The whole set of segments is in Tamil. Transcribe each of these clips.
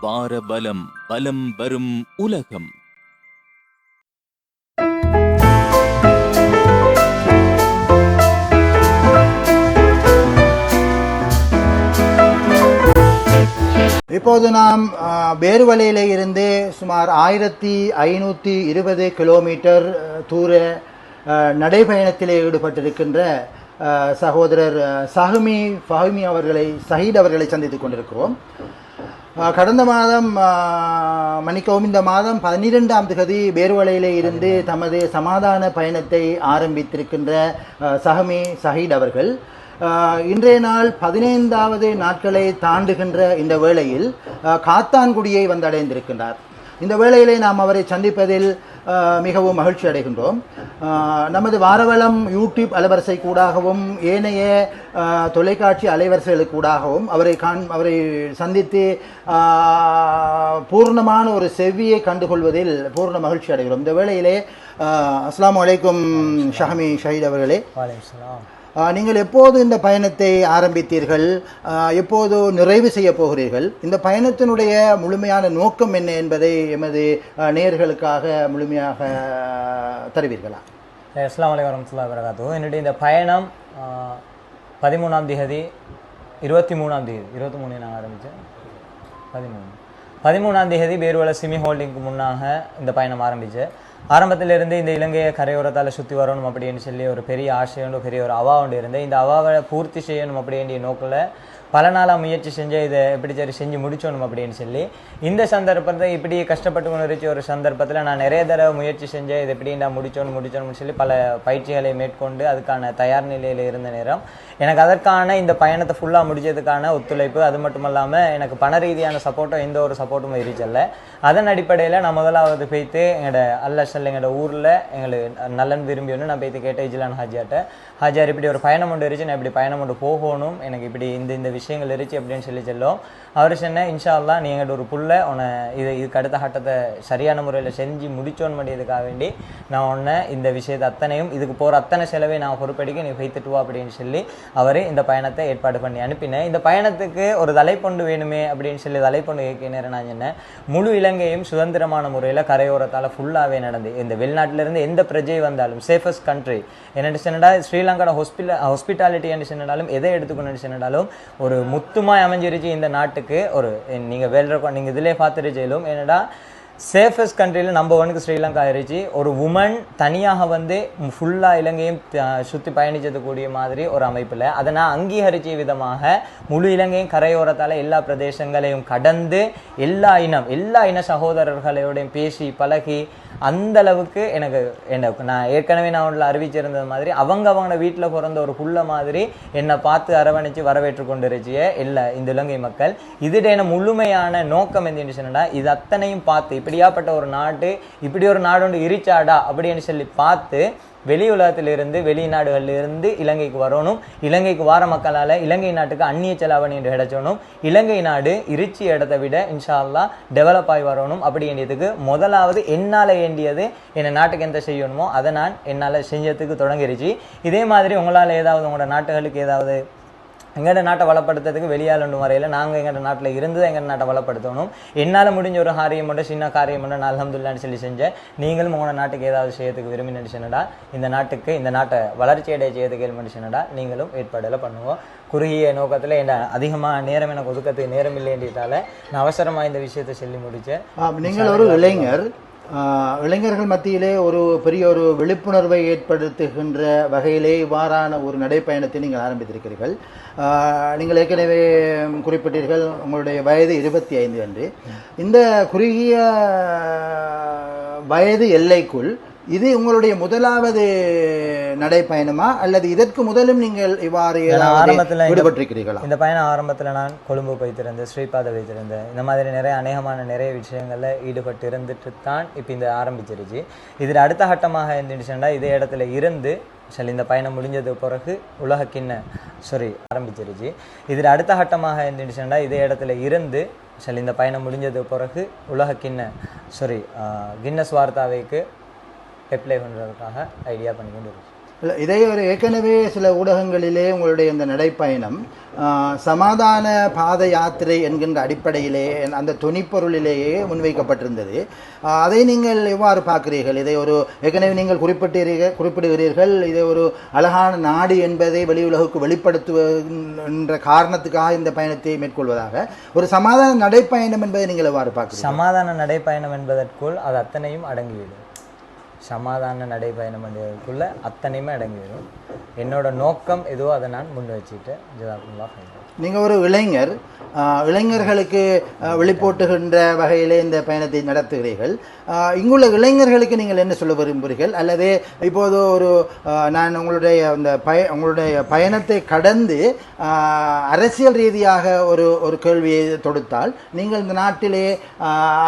வார பலம் பலம் வரும் உலகம். இப்போது நாம் ஆ, இருந்து சுமார் ஆயிரத்தி ஐநூற்றி இருபது கிலோமீட்டர் தூர நடைபயணத்தில் நடைபயணத்திலே ஈடுபட்டிருக்கின்ற சகோதரர் அ, சஹ்மி ஃபஹ்மி அவர்களை சஹீத் அவர்களை சந்தித்துக் கொண்டிருக்கிறோம். கடந்த மாதம் மன்னிக்கவும் இந்த மாதம் பன்னிரெண்டாம் திகதி பேருவலையிலே இருந்து தமது சமாதான பயணத்தை ஆரம்பித்திருக்கின்ற சஹ்மி சஹீத் அவர்கள். இன்றைய நாள் பதினைந்தாவது நாட்களை தாண்டுகின்ற இந்த வேளையில் காத்தான்குடியை வந்தடைந்திருக்கின்றார். இந்த வேளையிலே நாம் அவரை சந்திப்பதில் மிகவும் மகிழ்ச்சி அடைகின்றோம். நமது வாரவளம் யூடியூப் அலைவரிசை கூடாகவும் ஏனைய தொலைக்காட்சி அலைவரிசைகளுக்கு கூடாகவும் அவரை காண் அவரை சந்தித்து பூர்ணமான ஒரு செவ்வியை கண்டுகொள்வதில் பூர்ண மகிழ்ச்சி அடைகிறோம். இந்த வேளையிலே அஸ்லாம் வலைக்கும் அலைக்கும் ஷஹமி ஷஹீத் அவர்களே. நீங்கள் எப்போது இந்த பயணத்தை ஆரம்பித்தீர்கள்? எப்போது நிறைவு செய்ய போகிறீர்கள்? இந்த பயணத்தினுடைய முழுமையான நோக்கம் என்ன என்பதை எமது நேர்களுக்காக முழுமையாக தருவீர்களா? இஸ்லாம் அலி வரமத்துல்லா வரகாத்து என்னுடைய இந்த பயணம் பதிமூணாம் திகதி இருபத்தி மூணாம் தேதி இருபத்தி மூணு நான் ஆரம்பித்தேன் பதிமூணு. பதிமூணாம் தேதி பேர்வள சிமி ஹோல்டிங்க்கு முன்னாக இந்த பயணம் ஆரம்பித்தேன் ஆரம்பத்திலிருந்து இந்த இலங்கையை கரையோரத்தால் சுற்றி வரணும் அப்படின்னு சொல்லி ஒரு பெரிய ஆசையோண்டு பெரிய ஒரு அவா ஒன்று இருந்தேன் இந்த அவாவை பூர்த்தி செய்யணும் அப்படின்ற நோக்கில் பல நாளாக முயற்சி செஞ்சு இதை எப்படி சரி செஞ்சு முடிச்சோணும் அப்படின்னு சொல்லி இந்த சந்தர்ப்பத்தை இப்படி கஷ்டப்பட்டு கொண்டு ஒரு சந்தர்ப்பத்தில் நான் நிறைய தடவை முயற்சி செஞ்சேன் இதை எப்படி நான் முடிச்சோன்னு முடிச்சோன்னு சொல்லி பல பயிற்சிகளை மேற்கொண்டு அதுக்கான தயார் நிலையில் இருந்த நேரம் எனக்கு அதற்கான இந்த பயணத்தை ஃபுல்லாக முடிச்சதுக்கான ஒத்துழைப்பு அது மட்டும் இல்லாமல் எனக்கு பண ரீதியான சப்போர்ட்டும் எந்த ஒரு சப்போர்ட்டும் இருச்சல்ல அதன் அடிப்படையில் நான் முதலாவது போய்த்து எங்களோட அல்லசல் எங்களோட ஊரில் எங்களுக்கு நலன் விரும்பி ஒன்று நான் போய்த்து கேட்டேன் இஜிலான் ஹாஜியாட்ட. ஹாஜியார் இப்படி ஒரு பயணம் ஒன்று இருந்துச்சு நான் இப்படி பயணம் ஒன்று போகணும் எனக்கு இப்படி இந்த இந்த விஷயங்கள் இருந்துச்சு அப்படின்னு சொல்லி சொல்லும். அவர் சொன்ன இன்ஷா அல்லா நீ எங்கிட்ட ஒரு புள்ள உன்னை இது இதுக்கு அடுத்த ஹட்டத்தை சரியான முறையில் செஞ்சு முடிச்சோன்னு முடியதுக்காக வேண்டி நான் உன்னை இந்த விஷயத்தை அத்தனையும் இதுக்கு போகிற அத்தனை செலவை நான் பொறுப்படிக்க நீ வைத்துட்டு வா அப்படின்னு சொல்லி அவர் இந்த பயணத்தை ஏற்பாடு பண்ணி அனுப்பினேன். இந்த பயணத்துக்கு ஒரு தலைப்பொண்டு வேணுமே அப்படின்னு சொல்லி தலைப்பொண்டு கேட்க நேரம் நான் சொன்னேன். முழு இலங்கையும் சுதந்திரமான முறையில் கரையோரத்தால் ஃபுல்லாகவே நடந்து இந்த வெளிநாட்டிலிருந்து எந்த பிரஜை வந்தாலும் சேஃபஸ்ட் கண்ட்ரி என்னென்னு சொன்னடா ஸ்ரீலங்காட ஹாஸ்பிட்டல் ஹாஸ்பிட்டாலிட்டி என்று சொன்னாலும் எதை எடுத்துக்கணும்னு சொன்னாலும் ஒரு ஒரு முத்துமாய் அமைஞ்சிருச்சு இந்த நாட்டுக்கு. ஒரு நீங்கள் வேல்ற நீங்கள் இதிலே பார்த்துருச்சேலும் என்னடா சேஃபஸ்ட் கண்ட்ரியில் நம்பர் ஒனுக்கு ஸ்ரீலங்கா ஆயிடுச்சு ஒரு உமன் தனியாக வந்து ஃபுல்லாக இலங்கையும் சுற்றி பயணிச்சது கூடிய மாதிரி ஒரு அமைப்பில். அதை நான் அங்கீகரித்த விதமாக முழு இலங்கையும் கரையோரத்தால் எல்லா பிரதேசங்களையும் கடந்து எல்லா இனம் எல்லா இன சகோதரர்களோடையும் பேசி பழகி அந்த அளவுக்கு எனக்கு என்ன நான் ஏற்கனவே நான் அவங்கள அறிவிச்சிருந்தது மாதிரி அவங்க அவங்க வீட்டில் பிறந்த ஒரு புள்ள மாதிரி என்னை பார்த்து அரவணைச்சு வரவேற்று கொண்டிருச்சிய இல்லை இந்த இலங்கை மக்கள். இதுட என்ன முழுமையான நோக்கம் எந்த சொன்னா இது அத்தனையும் பார்த்து இப்போ இப்படியாப்பட்ட ஒரு நாடு இப்படி ஒரு நாடு ஒன்று இருச்சாடா அப்படின்னு சொல்லி பார்த்து வெளி உலகத்திலிருந்து வெளிநாடுகளிலிருந்து இலங்கைக்கு வரணும். இலங்கைக்கு வார மக்களால் இலங்கை நாட்டுக்கு அந்நிய செலாவணி என்று கிடைச்சணும். இலங்கை நாடு இருச்சி இடத்தை விட இன்ஷா டெவலப் ஆகி வரணும் அப்படின்றதுக்கு முதலாவது என்னால் வேண்டியது என்னை நாட்டுக்கு எந்த செய்யணுமோ அதை நான் என்னால் செஞ்சதுக்கு தொடங்கிருச்சு. இதே மாதிரி உங்களால் ஏதாவது உங்களோட நாட்டுகளுக்கு ஏதாவது எங்களோட நாட்டை வளப்படுத்துறதுக்கு வெளியாளண்டு வரையில நாங்கள் எங்களோட நாட்டில் இருந்து தான் எங்கள் நாட்டை வளப்படுத்தணும். என்னால் முடிஞ்ச ஒரு காரியம் மட்டும் சின்ன காரியம் மட்டும் நான் அலமதுல்லான்னு சொல்லி செஞ்சேன் நீங்களும் உங்களோட நாட்டுக்கு ஏதாவது செய்யறதுக்கு விரும்பி நினைச்சுனடா இந்த நாட்டுக்கு இந்த நாட்டை வளர்ச்சி அடைய செய்யறதுக்கு நினைச்சுனடா நீங்களும் ஏற்பாடுகளை பண்ணுவோம் குறுகிய நோக்கத்தில் என்ன அதிகமாக நேரம் எனக்கு ஒதுக்கத்துக்கு நேரம் இல்லைன்றதால நான் அவசரமாக இந்த விஷயத்தை சொல்லி முடித்தேன் நீங்கள் ஒரு இளைஞர். இளைஞர்கள் மத்தியிலே ஒரு பெரிய ஒரு விழிப்புணர்வை ஏற்படுத்துகின்ற வகையிலே இவ்வாறான ஒரு நடைப்பயணத்தை நீங்கள் ஆரம்பித்திருக்கிறீர்கள். நீங்கள் ஏற்கனவே குறிப்பிட்டீர்கள் உங்களுடைய வயது இருபத்தி ஐந்து என்று. இந்த குறுகிய வயது எல்லைக்குள் இது உங்களுடைய முதலாவது நடைப்பயணமா? அல்லது இதற்கு முதலும் நீங்கள் இவ்வாறு ஆரம்பத்துல ஈடுபட்டிருக்கிறீர்களா இந்த பயணம் ஆரம்பத்தில் நான் கொழும்பு வைத்திருந்தேன் ஸ்ரீபாதை வைத்திருந்தேன் இந்த மாதிரி நிறைய அநேகமான நிறைய விஷயங்களில் ஈடுபட்டு இருந்துட்டு தான் இப்போ இந்த ஆரம்பிச்சிருச்சு. இதில் அடுத்த கட்டமாக இருந்துச்சுன்னா இதே இடத்துல இருந்து சரி இந்த பயணம் முடிஞ்சது பிறகு உலக கிண்ண சாரி ஆரம்பிச்சிருச்சு. இதில் அடுத்த கட்டமாக இருந்துச்சுன்னா இதே இடத்துல இருந்து சரி இந்த பயணம் முடிஞ்சது பிறகு உலக கிண்ண சாரி கின்னஸ் வார்த்தாவைக்கு அப்ளை பண்ணுறதுக்காக ஐடியா பண்ணி கொண்டு இல்ல, இதை ஒரு ஏற்கனவே சில ஊடகங்களிலே உங்களுடைய இந்த நடைப்பயணம் சமாதான பாத யாத்திரை என்கின்ற அடிப்படையிலே அந்த துணிப்பொருளிலேயே முன்வைக்கப்பட்டிருந்தது. அதை நீங்கள் எவ்வாறு பார்க்கிறீர்கள்? இதை ஒரு ஏற்கனவே நீங்கள் குறிப்பிட்டீர்கள் குறிப்பிடுகிறீர்கள். இதை ஒரு அழகான நாடு என்பதை வெளி உலகுக்கு வெளிப்படுத்துகின்ற காரணத்துக்காக இந்த பயணத்தை மேற்கொள்வதாக. ஒரு சமாதான நடைப்பயணம் என்பதை நீங்கள் எவ்வாறு பார்க்கிறீர்கள்? சமாதான நடைப்பயணம் என்பதற்குள் அது அத்தனையும் அடங்கிவிடும். சமாதான நடைபயணம் என்பதற்குள்ள அத்தனையுமே அடங்கிவிடும். என்னோட நோக்கம் எதுவோ அதை நான் முன் வச்சுட்டு ஜிதாக்குல்லா நீங்கள் ஒரு இளைஞர் இளைஞர்களுக்கு வெளிப்போட்டுகின்ற வகையிலே இந்த பயணத்தை நடத்துகிறீர்கள். இங்குள்ள இளைஞர்களுக்கு நீங்கள் என்ன சொல்ல விரும்புகிறீர்கள்? அல்லது இப்போது ஒரு நான் உங்களுடைய அந்த பய உங்களுடைய பயணத்தை கடந்து அரசியல் ரீதியாக ஒரு ஒரு கேள்வியை தொடுத்தால் நீங்கள் இந்த நாட்டிலே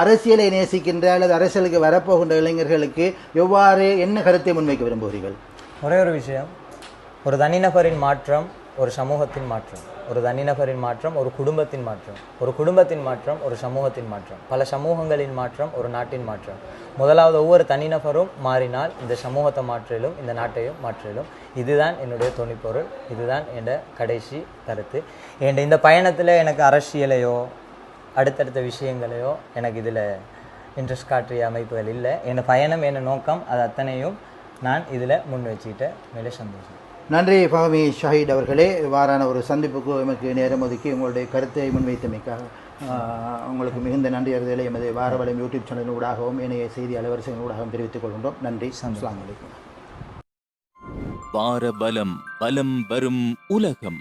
அரசியலை நேசிக்கின்ற அல்லது அரசியலுக்கு வரப்போகின்ற இளைஞர்களுக்கு எவ்வாறு என்ன கருத்தை முன்வைக்க விரும்புகிறீர்கள்? ஒரே ஒரு விஷயம். ஒரு தனிநபரின் மாற்றம் ஒரு சமூகத்தின் மாற்றம். ஒரு தனிநபரின் மாற்றம் ஒரு குடும்பத்தின் மாற்றம். ஒரு குடும்பத்தின் மாற்றம் ஒரு சமூகத்தின் மாற்றம். பல சமூகங்களின் மாற்றம் ஒரு நாட்டின் மாற்றம். முதலாவது ஒவ்வொரு தனிநபரும் மாறினால் இந்த சமூகத்தை மாற்றிலும் இந்த நாட்டையும் மாற்றிலும். இதுதான் என்னுடைய துணிப்பொருள் இதுதான் என் கடைசி கருத்து. என் இந்த பயணத்தில் எனக்கு அரசியலையோ அடுத்தடுத்த விஷயங்களையோ எனக்கு இதில் இன்ட்ரெஸ்ட் காட்டிய அமைப்புகள் இல்லை. என் பயணம் என் நோக்கம் அது அத்தனையும் நான் இதில் முன் வச்சுக்கிட்ட மேலே சந்தோஷம். நன்றி ஃபஹமி ஷஹீத் அவர்களே. இவ்வாறான ஒரு சந்திப்புக்கு எமக்கு நேரம் ஒதுக்கி உங்களுடைய கருத்தை முன்வைத்தமைக்காக உங்களுக்கு மிகுந்த நன்றி அறிதலை எமது வாரவலம் யூடியூப் சேனல் ஊடாகவும் இணைய செய்தி அலைவரிசைகள் ஊடாகவும் தெரிவித்துக் கொள்கின்றோம். நன்றி. அஸ்ஸலாமு அலைக்கும். வார பலம் பலம் வரும் உலகம்.